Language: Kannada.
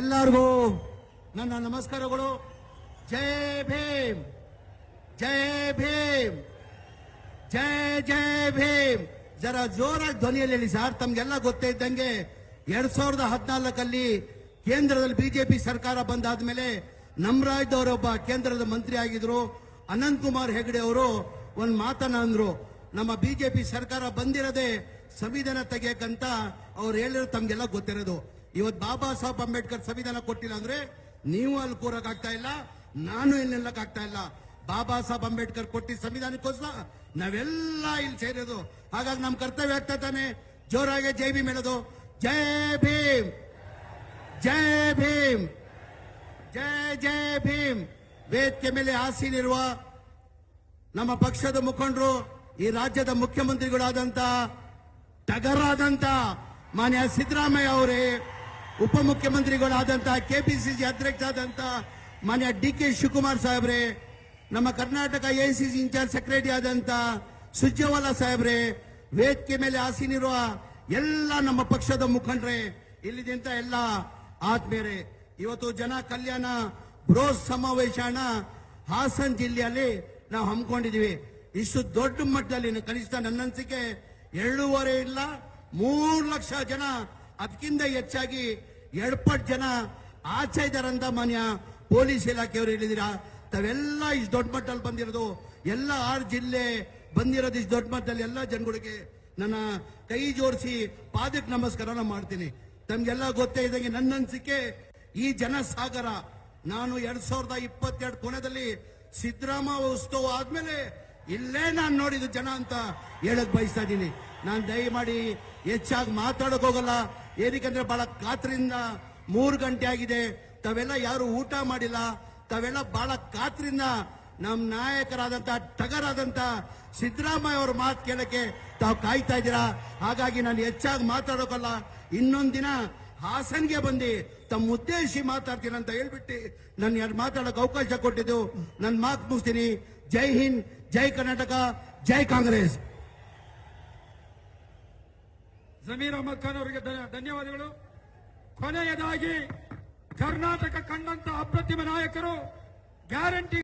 ಎಲ್ಲರಿಗೂ ನನ್ನ ನಮಸ್ಕಾರಗಳು. ಜೈ ಭೀಮ್. ಜೈ ಭೀಮ್. ಜೈ ಜಯ ಭೀಮ್. ಜರ ಜೋರಾಗಿ ಧ್ವನಿಯಲ್ಲಿ ಹೇಳಿ ಸರ್, ತಮ್ಗೆಲ್ಲ ಗೊತ್ತೇ ಇದ್ದಂಗೆ ಎರಡ್ ಸಾವಿರದ ಹದಿನಾಲ್ಕಲ್ಲಿ ಕೇಂದ್ರದಲ್ಲಿ ಬಿಜೆಪಿ ಸರ್ಕಾರ ಬಂದಾದ್ಮೇಲೆ ನಮ್ಮ ರಾಜ್ಯದವರೊಬ್ಬ ಕೇಂದ್ರದ ಮಂತ್ರಿ ಆಗಿದ್ರು. ಅನಂತ್ ಕುಮಾರ್ ಹೆಗಡೆ ಅವರು ಒಂದು ಮಾತನ್ನ ನಮ್ಮ ಬಿಜೆಪಿ ಸರ್ಕಾರ ಬಂದಿರದೆ ಸಂವಿಧಾನ ತೆಗಿಯಕ್ಕಂತ ಅವ್ರು ಹೇಳಿರೋ ತಮ್ಗೆಲ್ಲ ಗೊತ್ತಿರೋದು. ಇವತ್ತು ಬಾಬಾ ಸಾಹೇಬ್ ಅಂಬೇಡ್ಕರ್ ಸಂವಿಧಾನ ಕೊಟ್ಟಿಲ್ಲ ಅಂದ್ರೆ ನೀವು ಅಲ್ಲಿ ಕೂರಕ್ ಆಗ್ತಾ ಇಲ್ಲ, ನಾನು ಇಲ್ಲಿ ನಿಲ್ಲಕ್ ಆಗ್ತಾ ಇಲ್ಲ. ಬಾಬಾ ಸಾಹೇಬ್ ಅಂಬೇಡ್ಕರ್ ಕೊಟ್ಟಿದ್ದ ಸಂವಿಧಾನಕ್ಕೋಸ್ಕರ ನಾವೆಲ್ಲ ಇಲ್ಲಿ ಸೇರೋದು. ಹಾಗಾಗಿ ನಮ್ಮ ಕರ್ತವ್ಯ ಆಗ್ತಾ ತಾನೆ. ಜೋರಾಗೆ ಜೈ ಭೀಮ್ ಹೇಳೋದು. ಜೈ ಭೀಮ್. ಜೈ ಭೀಮ್. ಜೈ ಜೈ ಭೀಮ್. ವೇದಿಕೆ ಮೇಲೆ ಆಸೀನಿರುವ ನಮ್ಮ ಪಕ್ಷದ ಮುಖಂಡರು, ಈ ರಾಜ್ಯದ ಮುಖ್ಯಮಂತ್ರಿಗಳಾದಂತ ಟಗರಾದಂತ ಮಾನ್ಯ ಸಿದ್ದರಾಮಯ್ಯ ಅವರೇ ಉಪಮುಖ್ಯಮಂತ್ರಿಗಳಾದಂತಹ ಕೆಪಿಸಿಸಿ ಅಧ್ಯಕ್ಷ ಆದಂತ ಮಾನ್ಯ ಡಿ ಕೆ ಶಿವಕುಮಾರ್ ಸಾಹೇಬ್ರೆ ನಮ್ಮ ಕರ್ನಾಟಕ ಎಸಿಸಿ ಇನ್ಚಾರ್ಜ್ ಸೆಕ್ರೆಟರಿ ಆದಂತ ಸುಜ್ಜವಾಲಾ ಸಾಹೇಬ್ರೆ, ವೇದಿಕೆ ಮೇಲೆ ಆಸೀನಿರುವ ಎಲ್ಲ ನಮ್ಮ ಪಕ್ಷದ ಮುಖಂಡ್ರೆ ಇಲ್ಲಿದಂತ ಎಲ್ಲ ಆತ್ಮೀಯರೆ, ಇವತ್ತು ಜನ ಕಲ್ಯಾಣ ಬೃಹತ್ ಸಮಾವೇಶನ ಹಾಸನ್ ಜಿಲ್ಲೆಯಲ್ಲಿ ನಾವು ಹಮ್ಮಿಕೊಂಡಿದೀವಿ ಇಷ್ಟು ದೊಡ್ಡ ಮಟ್ಟದಲ್ಲಿ ಕನಿಷ್ಠ ನನ್ನ ಎರಡೂವರೆ ಇಲ್ಲ, ಮೂರು ಲಕ್ಷ ಜನ, ಅದಕ್ಕಿಂತ ಹೆಚ್ಚಾಗಿ ಎಡ್ಪಟ್ಟು ಜನ ಆಚೆ ಮಾನ್ಯ ಪೊಲೀಸ್ ಇಲಾಖೆಯವರು ಹೇಳಿದಿರಾ ತಾವೆಲ್ಲ ಇಷ್ಟು ದೊಡ್ಡ ಮಟ್ಟದಲ್ಲಿ ಬಂದಿರೋದು. ಎಲ್ಲ ಆರು ಜಿಲ್ಲೆ ಬಂದಿರೋದು ಇಷ್ಟು ದೊಡ್ಡ ಮಟ್ಟದಲ್ಲಿ ಎಲ್ಲ ಜನಗಳಿಗೆ ನನ್ನ ಕೈ ಜೋಡಿಸಿ ಪಾದಕ್ಕೆ ನಮಸ್ಕಾರನ ಮಾಡ್ತೀನಿ. ತಮ್ಗೆಲ್ಲ ಗೊತ್ತೇ ಇದ್ದಂಗೆ ನನ್ನ ಅನಿಸಿಕೆ ಈ ಜನಸಾಗರ. ನಾನು ಎರಡ್ ಸಾವಿರದ ಇಪ್ಪತ್ತೆರಡು ಕೊನೆಯಲ್ಲಿ ಸಿದ್ದರಾಮ ಉತ್ಸವ ಆದ್ಮೇಲೆ ಇಲ್ಲೇ ನಾನು ನೋಡಿದ ಜನ ಅಂತ ಹೇಳಕ್ ಬಯಸ್ತಾ ಇದ್ದೀನಿ. ನಾನು ದಯಮಾಡಿ ಹೆಚ್ಚಾಗಿ ಮಾತಾಡಕ್ ಹೋಗಲ್ಲ. ಏನಕ್ಕಂದ್ರೆ ಬಹಳ ಕಾತ್ರಿಂದ ಮೂರು ಗಂಟೆ ಆಗಿದೆ. ತಾವೆಲ್ಲ ಯಾರು ಊಟ ಮಾಡಿಲ್ಲ. ತಾವೆಲ್ಲ ಬಹಳ ಕಾತ್ರಿಂದ ನಮ್ಮ ನಾಯಕರಾದಂತ, ಟಗರಾದಂತ ಸಿದ್ದರಾಮಯ್ಯ ಅವ್ರ ಮಾತು ಕೇಳಕ್ಕೆ ತಾವು ಕಾಯ್ತಾ ಇದ್ದೀರಾ? ಹಾಗಾಗಿ ನಾನು ಹೆಚ್ಚಾಗಿ ಮಾತಾಡೋಕಲ್ಲ ಇನ್ನೊಂದು ದಿನ ಹಾಸನ್ಗೆ ಬಂದು ತಮ್ಮ ಉದ್ದೇಶಿ ಮಾತಾಡ್ತೀನಿ ಅಂತ ಹೇಳ್ಬಿಟ್ಟು ನನ್ನ ಎರಡು ಮಾತಾಡೋಕೆ ಅವಕಾಶ ಕೊಟ್ಟಿದ್ದು ನನ್ನ ಮಾತು ಮುಗಿಸ್ತೀನಿ. ಜೈ ಹಿಂದ್, ಜೈ ಕರ್ನಾಟಕ, ಜೈ ಕಾಂಗ್ರೆಸ್. ಜಮೀರ್ ಅಹಮದ್ ಖಾನ್ ಅವರಿಗೆ ಧನ್ಯ- ಧನ್ಯವಾದಗಳು. ಕೊನೆಯದಾಗಿ ಕರ್ನಾಟಕ ಕಂಡಂತ ಅಪ್ರತಿಮ ನಾಯಕರು ಗ್ಯಾರಂಟಿ